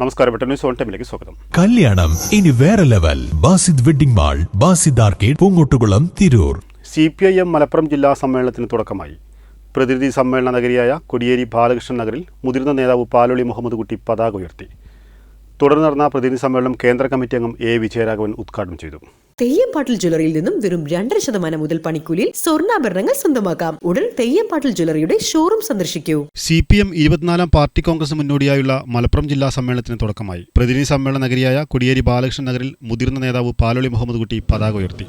നമസ്കാരം. News on ടൈമിലേക്ക് സ്വാഗതം. കല്യാണം. ഇനി വേറെ level. Basid wedding mall Basid arcade Poonkottukulam Tirur. C P I M Malappuram ജില്ലാ സമ്മേളനത്തിന് തുടക്കമായി. പ്രതിനിധി സമ്മേളന നഗരിയായ കൊടിയേരി ബാലകൃഷ്ണൻ നഗറിൽ മുതിർന്ന നേതാവ് പാലൊളി മുഹമ്മദ് കുട്ടി പതാക ഉയർത്തി. തുടർന്ന് നടന്ന പ്രതിനിധി സമ്മേളനം കേന്ദ്ര കമ്മിറ്റി അംഗം എ. വിജയരാഘവൻ ഉദ്ഘാടനം ചെയ്തു. തെയ്യംപാട്ടിൽ ജ്വല്ലറിയിൽ നിന്നും വെറും രണ്ടര ശതമാനം മുതൽ പണിക്കൂലിയിൽ സ്വർണാഭരണങ്ങൾ സ്വന്തമാക്കാം. ഉടൻ തെയ്യംപാട്ടിൽ ജ്വല്ലറിയുടെ ഷോറൂം സന്ദർശിക്കൂ. സി പി എം ഇരുപത്തിനാലാം പാർട്ടി കോൺഗ്രസ് മുന്നോടിയായുള്ള മലപ്പുറം ജില്ലാ സമ്മേളനത്തിന് തുടക്കമായി. പ്രതിനിധി സമ്മേളന നഗരിയായ കൊടിയേരി ബാലകൃഷ്ണൻ നഗറിൽ മുതിർന്ന നേതാവ് പാലോളി മുഹമ്മദ് കുട്ടി പതാക ഉയർത്തി.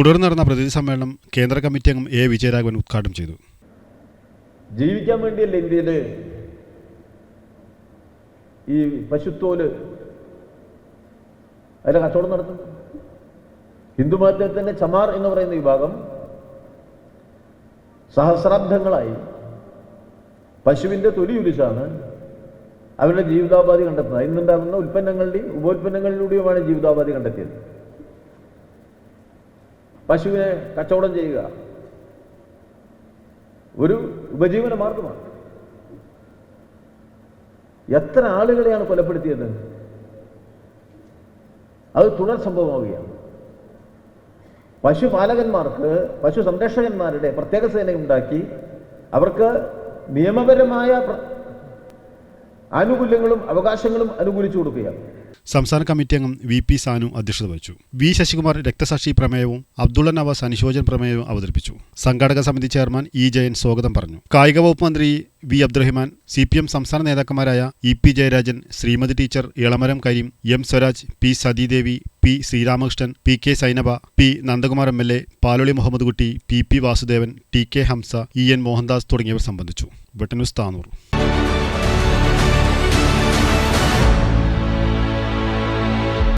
തുടർന്ന് നടന്ന പ്രതിനിധി സമ്മേളനം കേന്ദ്ര കമ്മിറ്റി അംഗം എ വിജയരാഘവൻ ഉദ്ഘാടനം ചെയ്തു. ജീവിക്കാൻ വേണ്ടിയല്ല ഇന്ത്യയിൽ ഈ പശുത്തോൽ അതിലെ കച്ചവടം നടത്തുന്നു ഹിന്ദു മതത്തിൽ തന്നെ ചമാർ എന്ന് പറയുന്ന വിഭാഗം സഹസ്രാബ്ദങ്ങളായി പശുവിന്റെ തൊലി ഉലിച്ചാണ് അവരുടെ ജീവിതോപാധി കണ്ടെത്തുന്നത്. ഇന്നുണ്ടാകുന്ന ഉൽപ്പന്നങ്ങളുടെയും ഉപോൽപ്പന്നങ്ങളിലൂടെയുമാണ് ജീവിതോപാധി കണ്ടെത്തിയത്. പശുവിനെ കച്ചവടം ചെയ്യുക. ഒരു ഉപജീവന മാർഗമാണ്. എത്ര ആളുകളെയാണ് കൊലപ്പെടുത്തിയത്? അത് തുടർ സംഭവമാവുകയാണ്. പശുപാലകന്മാർക്ക് പശു സംരക്ഷകന്മാരുടെ പ്രത്യേക സേന ഉണ്ടാക്കി അവർക്ക് നിയമപരമായ പ്ര- ആനുകൂല്യങ്ങളും അവകാശങ്ങളും അനുകൂലിച്ചു കൊടുക്കുകയാണ്. സംസ്ഥാന കമ്മിറ്റി അംഗം വി പി സാനു അധ്യക്ഷത വഹിച്ചു. വി ശശികുമാർ രക്തസാക്ഷി പ്രമേയവും അബ്ദുള്ള നവാസ് അനുശോചന പ്രമേയവും അവതരിപ്പിച്ചു. സംഘാടക സമിതി ചെയർമാൻ ഇ ജയൻ സ്വാഗതം പറഞ്ഞു. കായിക വകുപ്പ് മന്ത്രി V Abdurahiman C P M സംസ്ഥാന നേതാക്കന്മാരായ E P Jayarajan Sreemathi teacher Elamaram Kareem M Swaraj P Sathidevi P Sreeramakrishnan P K Sainaba P Nandakumar M L A Paloli Muhammad Kutty P P Vasudevan T K Hamsa E N Mohandas തുടങ്ങിയവർ സംബന്ധിച്ചു. വെട്ടന്യൂസ് താനൂർ.